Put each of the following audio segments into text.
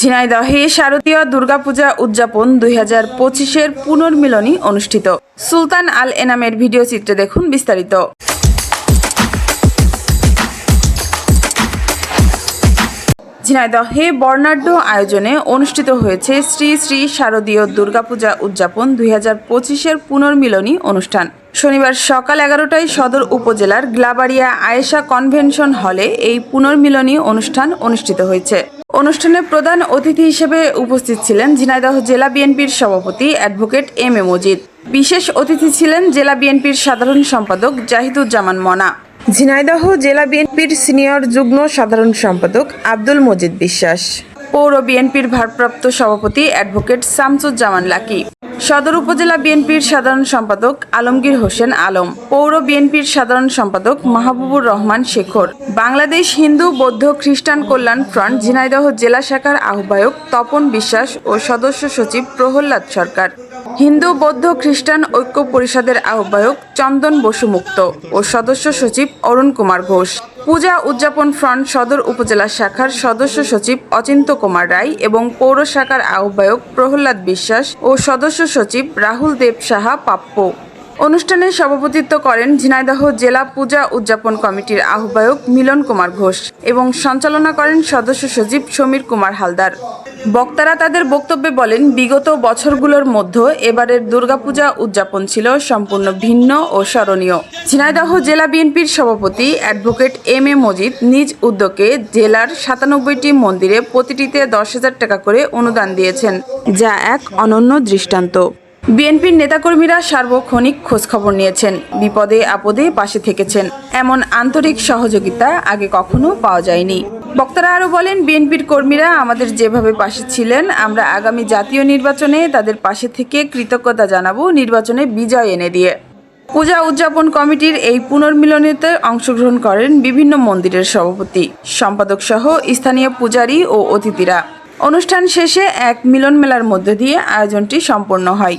ঝিনাইদহে। শারদীয় দুর্গাপূজা উদযাপন দুই হাজার পঁচিশের পুনর্মিলনী অনুষ্ঠিত। সুলতান আল এনামের ভিডিও চিত্রে দেখুন বিস্তারিত। ঝিনাইদহে বর্ণাঢ্য আয়োজনে অনুষ্ঠিত হয়েছে শ্রী শ্রী শারদীয় দুর্গাপূজা উদযাপন দুই হাজার পঁচিশের পুনর্মিলনী অনুষ্ঠান। শনিবার সকাল এগারোটায় সদর উপজেলার গ্লাবাড়িয়া আয়েশা কনভেনশন হলে এই পুনর্মিলনী অনুষ্ঠান অনুষ্ঠিত হয়েছে। অনুষ্ঠানে প্রধান অতিথি হিসেবে উপস্থিত ছিলেন ঝিনাইদহ জেলা বিএনপির সভাপতি অ্যাডভোকেট এম এ মজিদ। বিশেষ অতিথি ছিলেন জেলা বিএনপির সাধারণ সম্পাদক জাহিদুজ্জামান মনা। ঝিনাইদহ জেলা বিএনপির সিনিয়র যুগ্ম সাধারণ সম্পাদক আব্দুল মজিদ বিশ্বাস। পৌর বিএনপির ভারপ্রাপ্ত সভাপতি অ্যাডভোকেট শামসুজ্জামান লাকি। সদর উপজেলা বিএনপির সাধারণ সম্পাদক আলমগীর হোসেন আলম, পৌর বিএনপির সাধারণ সম্পাদক মাহবুবুর রহমান শেখর, বাংলাদেশ হিন্দু, বৌদ্ধ, খ্রিস্টান কল্যাণ ফ্রন্ট, ঝিনাইদহ জেলা শাখার আহ্বায়ক তপন বিশ্বাস ও সদস্য সচিব প্রহ্লাদ সরকার, হিন্দু, বৌদ্ধ, খ্রিস্টান ঐক্য পরিষদের আহ্বায়ক চন্দন বসুমুক্ত ও সদস্য সচিব অরুণ কুমার ঘোষ। পূজা উদযাপন ফ্রন্ট সদর উপজেলা শাখার সদস্য সচিব অচিন্ত কুমার রায় এবং পৌর শাখার আহ্বায়ক প্রহ্লাদ বিশ্বাস ও সদস্য সচিব রাহুল দেব সাহা পাপ্প। অনুষ্ঠানে সভাপতিত্ব করেন ঝিনাইদহ জেলা পূজা উদযাপন কমিটির আহ্বায়ক মিলন কুমার ঘোষ এবং সঞ্চালনা করেন সদস্য সচিব সমীর কুমার হালদার। বক্তারা তাদের বক্তব্যে বলেন, বিগত বছরগুলোর মধ্যে এবারের দুর্গাপূজা উদযাপন ছিল সম্পূর্ণ ভিন্ন ও স্মরণীয়। ঝিনাইদহ জেলা বিএনপির সভাপতি অ্যাডভোকেট এম এ মজিদ নিজ উদ্যোগে জেলার সাতানব্বইটি মন্দিরে প্রতিটিতে দশ হাজার টাকা করে অনুদান দিয়েছেন, যা এক অনন্য দৃষ্টান্ত। বিএনপির নেতাকর্মীরা সার্বক্ষণিক খোঁজখবর নিয়েছেন। বিপদে আপদে পাশে থেকেছেন। এমন আন্তরিক সহযোগিতা আগে কখনো পাওয়া যায়নি। বক্তারা আরও বলেন, বিএনপির কর্মীরা আমাদের যেভাবে পাশে ছিলেন, আমরা আগামী জাতীয় নির্বাচনে তাদের পাশে থেকে কৃতজ্ঞতা জানাব নির্বাচনে বিজয় এনে দিয়ে। পূজা উদযাপন কমিটির এই পুনর্মিলনীতে অংশগ্রহণ করেন বিভিন্ন মন্দিরের সভাপতি সম্পাদক সহ স্থানীয় পূজারী ও অতিথিরা। অনুষ্ঠান শেষে এক মিলন মেলার মধ্য দিয়ে আয়োজনটি সম্পন্ন হয়।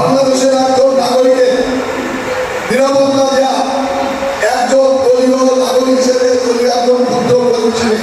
বাংলাদেশের একজন নাগরিকের নিরাপত্তা দেওয়া একজন দলীয় নাগরিক হিসেবে একজন নাগরিক হিসেবে